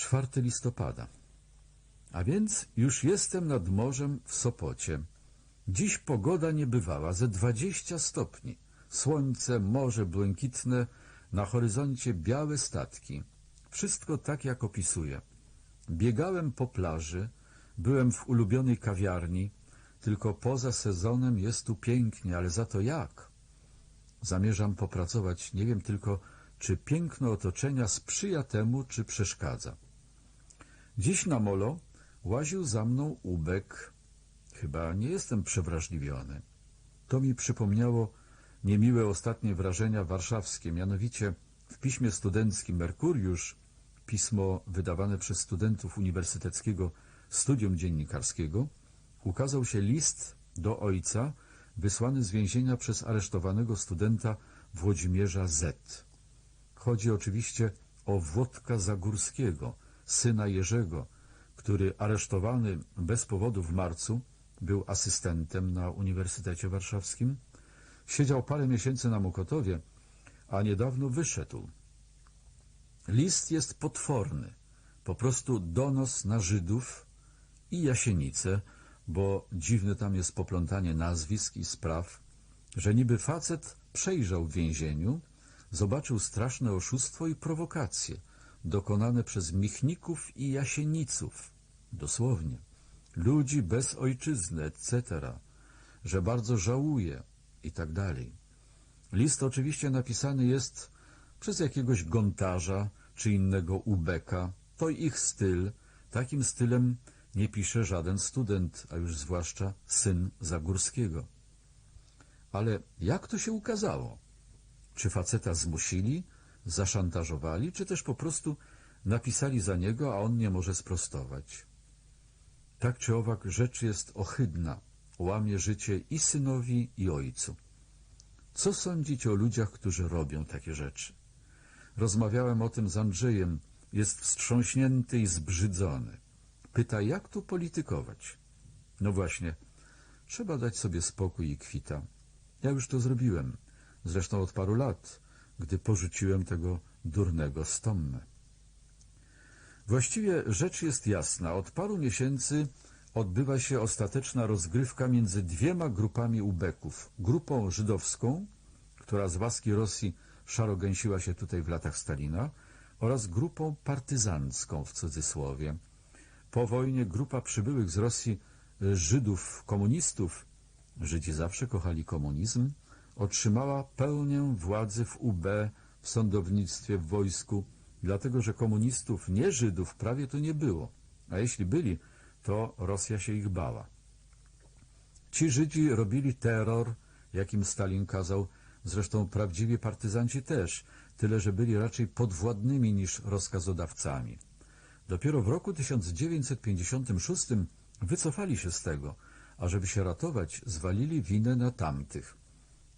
4 listopada. A więc już jestem nad morzem w Sopocie. Dziś pogoda niebywała, ze 20 stopni. Słońce, morze błękitne, na horyzoncie białe statki. Wszystko tak, jak opisuję. Biegałem po plaży, byłem w ulubionej kawiarni, tylko poza sezonem jest tu pięknie, ale za to jak? Zamierzam popracować, nie wiem tylko, czy piękno otoczenia sprzyja temu, czy przeszkadza. Dziś na molo łaził za mną ubek. Chyba nie jestem przewrażliwiony. To mi przypomniało niemiłe ostatnie wrażenia warszawskie, mianowicie w piśmie studenckim Merkuriusz, pismo wydawane przez studentów Uniwersyteckiego Studium Dziennikarskiego, ukazał się list do ojca wysłany z więzienia przez aresztowanego studenta Włodzimierza Z. Chodzi oczywiście o Włodka Zagórskiego, syna Jerzego, który aresztowany bez powodu w marcu był asystentem na Uniwersytecie Warszawskim, siedział parę miesięcy na Mokotowie, a niedawno wyszedł. List jest potworny, po prostu donos na Żydów i Jasienice, bo dziwne tam jest poplątanie nazwisk i spraw, że niby facet przejrzał w więzieniu, zobaczył straszne oszustwo i prowokacje dokonane przez Michników i Jasieniców, dosłownie, ludzi bez ojczyzny, etc., że bardzo żałuje i tak dalej. List oczywiście napisany jest przez jakiegoś gontarza czy innego ubeka. To ich styl. Takim stylem nie pisze żaden student, a już zwłaszcza syn Zagórskiego. Ale jak to się ukazało? Czy faceta zmusili, zaszantażowali, czy też po prostu napisali za niego, a on nie może sprostować? Tak czy owak rzecz jest ohydna, łamie życie i synowi, i ojcu. Co sądzić o ludziach, którzy robią takie rzeczy? Rozmawiałem o tym z Andrzejem, jest wstrząśnięty i zbrzydzony. Pyta, jak tu politykować? No właśnie, trzeba dać sobie spokój i kwita. Ja już to zrobiłem, zresztą od paru lat, gdy porzuciłem tego durnego stommę. Właściwie rzecz jest jasna. Od paru miesięcy odbywa się ostateczna rozgrywka między dwiema grupami ubeków. Grupą żydowską, która z łaski Rosji szarogęsiła się tutaj w latach Stalina, oraz grupą partyzancką w cudzysłowie. Po wojnie grupa przybyłych z Rosji Żydów, komunistów, Żydzi zawsze kochali komunizm, otrzymała pełnię władzy w UB, w sądownictwie, w wojsku, dlatego że komunistów, nie Żydów, prawie to nie było. A jeśli byli, to Rosja się ich bała. Ci Żydzi robili terror, jakim Stalin kazał, zresztą prawdziwi partyzanci też, tyle że byli raczej podwładnymi niż rozkazodawcami. Dopiero w roku 1956 wycofali się z tego, a żeby się ratować, zwalili winę na tamtych.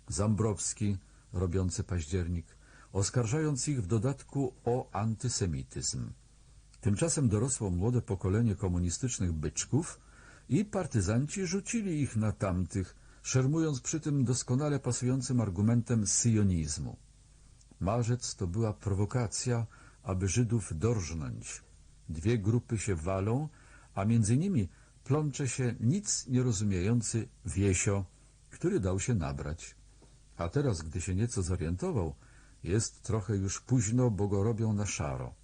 Zambrowski, robiący październik, oskarżając ich w dodatku o antysemityzm. Tymczasem dorosło młode pokolenie komunistycznych byczków i partyzanci rzucili ich na tamtych, szermując przy tym doskonale pasującym argumentem syjonizmu. Marzec to była prowokacja, aby Żydów dorżnąć. Dwie grupy się walą, a między nimi plącze się nic nierozumiejący Wiesio, który dał się nabrać. A teraz, gdy się nieco zorientował, jest trochę już późno, bo go robią na szaro,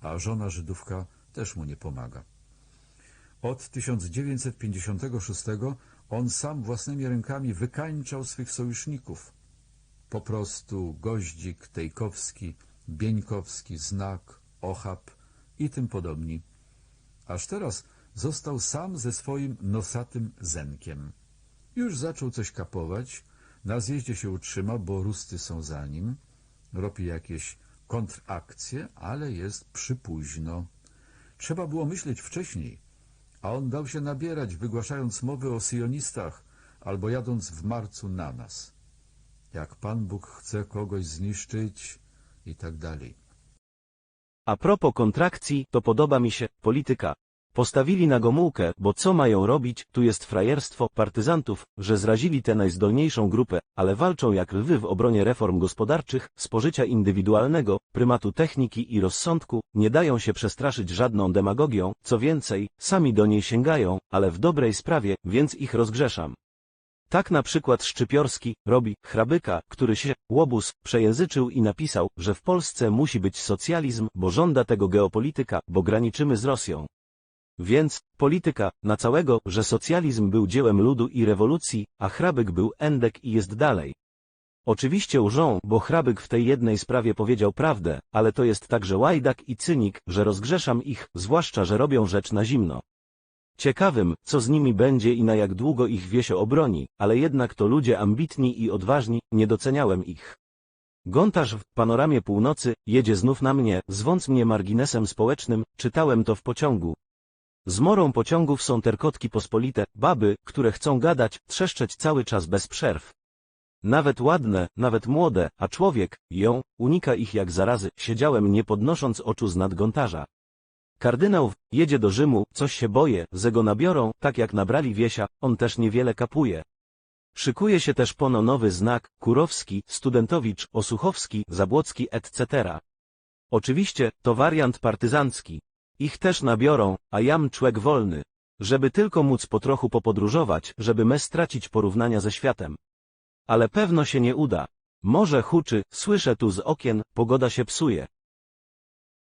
a żona Żydówka też mu nie pomaga. Od 1956 on sam własnymi rękami wykańczał swych sojuszników. Po prostu Goździk, Tejkowski, Bieńkowski, Znak, Ochab i tym podobni. Aż teraz został sam ze swoim nosatym Zenkiem. Już zaczął coś kapować, na zjeździe się utrzyma, bo rusty są za nim, robi jakieś kontrakcje, ale jest przypóźno. Trzeba było myśleć wcześniej, a on dał się nabierać, wygłaszając mowy o syjonistach albo jadąc w marcu na nas. Jak Pan Bóg chce kogoś zniszczyć i tak dalej. A propos kontrakcji, to podoba mi się polityka. Postawili na Gomułkę, bo co mają robić, tu jest frajerstwo partyzantów, że zrazili tę najzdolniejszą grupę, ale walczą jak lwy w obronie reform gospodarczych, spożycia indywidualnego, prymatu techniki i rozsądku, nie dają się przestraszyć żadną demagogią, co więcej, sami do niej sięgają, ale w dobrej sprawie, więc ich rozgrzeszam. Tak na przykład Szczypiorski robi hrabyka, który się, łobuz, przejęzyczył i napisał, że w Polsce musi być socjalizm, bo żąda tego geopolityka, bo graniczymy z Rosją. Więc, polityka, na całego, że socjalizm był dziełem ludu i rewolucji, a hrabyk był endek i jest dalej. Oczywiście łżą, bo hrabyk w tej jednej sprawie powiedział prawdę, ale to jest także łajdak i cynik, że rozgrzeszam ich, zwłaszcza, że robią rzecz na zimno. Ciekawym, co z nimi będzie i na jak długo ich Wiesio obroni, ale jednak to ludzie ambitni i odważni, nie doceniałem ich. Gontarz w panoramie północy jedzie znów na mnie, zwąc mnie marginesem społecznym, czytałem to w pociągu. Zmorą pociągów są terkotki pospolite, baby, które chcą gadać, trzeszczeć cały czas bez przerw. Nawet ładne, nawet młode, a człowiek, ją, unika ich jak zarazy, siedziałem nie podnosząc oczu z nad gontarza. Kardynał jedzie do Rzymu, coś się boję, że go nabiorą, tak jak nabrali Wiesia, on też niewiele kapuje. Szykuje się też pono nowy znak, Kurowski, Studentowicz, Osuchowski, Zabłocki etc. Oczywiście, to wariant partyzancki. Ich też nabiorą, a jam człek wolny. Żeby tylko móc po trochu popodróżować, żeby me stracić porównania ze światem. Ale pewno się nie uda. Morze huczy, słyszę tu z okien, pogoda się psuje.